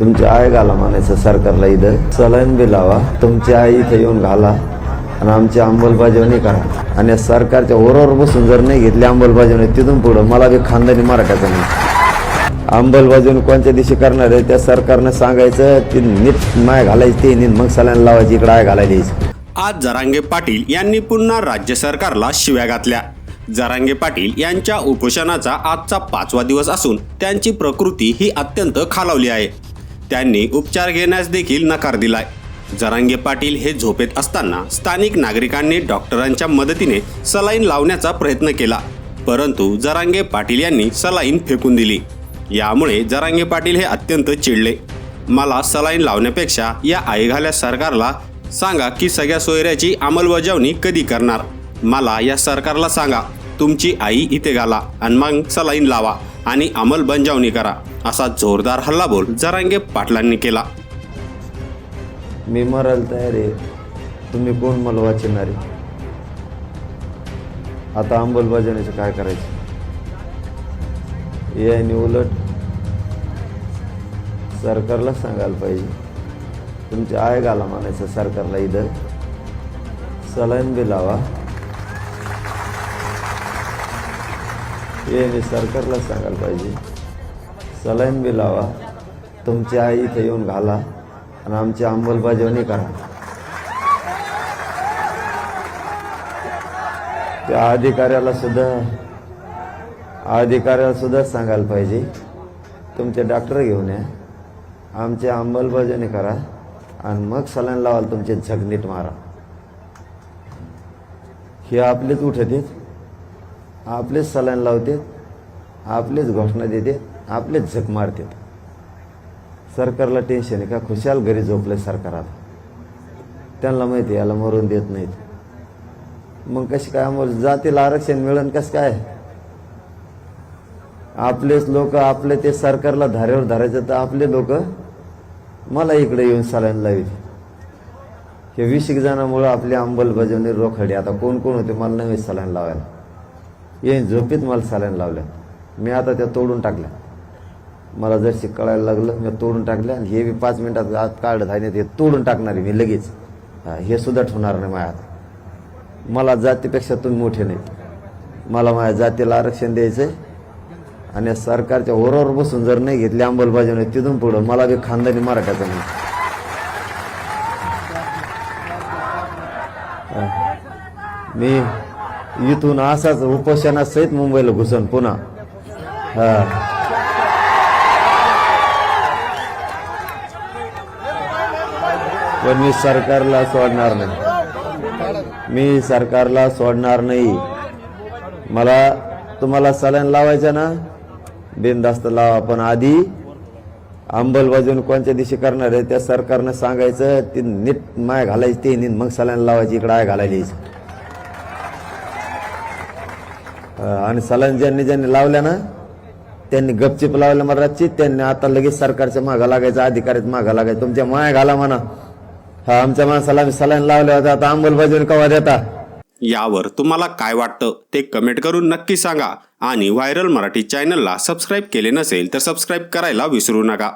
तुमची आई घाला म्हणायचं सरकारला इथं. सलाईन बी लावा. तुमची आई इथं येऊन घाला. आणि आमची अंमलबजावणी करा. आणि सरकारच्या ओरावर बसून जर नाही घेतली अंमलबजावणी तिथून पुढं मला बी खानदानी मराठ्याचं नाही. अंमलबजावणी कोणत्या दिवशी करणार आहे त्या सरकारनं सांगायचं ती नीट माय घालायची ते नीट मग सलाईन लावायची इकडं आय घालायला आज जरांगे पाटील यांनी पुन्हा राज्य सरकारला शिव्या घातल्या. जरांगे पाटील यांच्या उपोषणाचा आजचा पाचवा दिवस असून त्यांची प्रकृती ही अत्यंत खालावली आहे. त्यांनी उपचार घेण्यास देखील नकार दिलाय. जरांगे पाटील हे झोपेत असताना स्थानिक नागरिकांनी डॉक्टरांच्या मदतीने सलाईन लावण्याचा प्रयत्न केला परंतु जरांगे पाटील यांनी सलाईन फेकून दिली. यामुळे जरांगे पाटील हे अत्यंत चिडले. मला सलाईन लावण्यापेक्षा या आईघाल्या सरकारला सांगा की सगळ्या सोयऱ्याची अंमलबजावणी कधी करणार? मला या सरकारला सांगा. तुमची आई इथे घाला आणि मग सलाईन लावा आणि अंमलबजावणी करा. असा जोरदार हल्लाबोल जरांगे पाटलांनी केला. मी मरायला तयार आहे. तुम्ही कोण मला वाचणार आता अंमलबजावणीचं काय करायचं? याने उलट सरकारला सांगायला पाहिजे. तुमच्या आय गाला मानायचं सरकारला इथं. सलाईन बी लावा. याने सरकारला सांगायला पाहिजे. सलाईन बी लावा. तुमची आई इथे येऊन घाला आणि आमची अंमलबजावणी करा. त्या अधिकाऱ्याला सुद्धा अधिकाऱ्याला सुद्धा सांगायला पाहिजे तुमचे डॉक्टर घेऊन या. आमची अंमलबजावणी करा आणि मग सलाईन लावाल तुमचे झगनीट मारा. हे आपलेच उठत आहेत आपलेच सलाईन लावतात आपलेच घोषणा देतात. आपलेच झक मारतात सरकारला टेन्शन आहे का? खुशाल घरी झोपले सरकार आता त्यांना माहिती याला मरून देत नाहीत. मग कशी काय आम्हाला जातीला आरक्षण मिळेल कसं काय? आपलेच लोक आपले ते सरकारला धारेवर धरायचं तर आपले लोक मला इकडे येऊन सलाईन लावित. हे वीस जणांमुळं आपली अंमलबजावणी रोखडी. आता कोण कोण होते मला नवीन सलाईन लावायला. येईन झोपीत मला सलाईन लावल्या मी आता त्या तोडून टाकल्या मला जर कळायला लागलं मी तोडून टाकलं आणि हे बी पाच मिनिटात आत काढत आहे ते तोडून टाकणार आहे मी लगेच. हे सुद्धा ठेवणार नाही माझ्यात मला जातीपेक्षा तुम्ही मोठे नाही मला माझ्या जातीला आरक्षण द्यायचं आहे आणि सरकारच्या ओरावर बसून जर नाही घेतली अंमलबजावणी तिथून पुढं मला बी खानदानी मराठ्याचं नाही. मी इथून असाच उपोषणासहित मुंबईला घुसन पुन्हा. हा. पण मी सरकारला सोडणार नाही. मी सरकारला सोडणार नाही. मला तुम्हाला सलाईन लावायचं ना? बिनधास्त लावा पण आधी अंमलबजावणी कोणत्या दिवशी करणार आहे त्या सरकारनं सांगायचं ती नीट माय घालायची ती नीट मग सलाईन लावायची इकडं आय घालायला आणि सलाईन ज्यांनी ज्यांनी लावल्या ना त्यांनी गपचिप लावल्या मराठी त्यांनी आता लगेच सरकारच्या मागा लागायचं अधिकाऱ्यात मागा लागायचं तुमच्या माय घाला म्हणा. हा आमच्या माणसाला सलाईन लावल्या होत्या आता अंमलबजावणी कवा देता? यावर तुम्हाला काय वाटतं ते कमेंट करून नक्की सांगा. आणि व्हायरल मराठी चॅनलला सबस्क्राईब केले नसेल तर सबस्क्राईब करायला विसरू नका.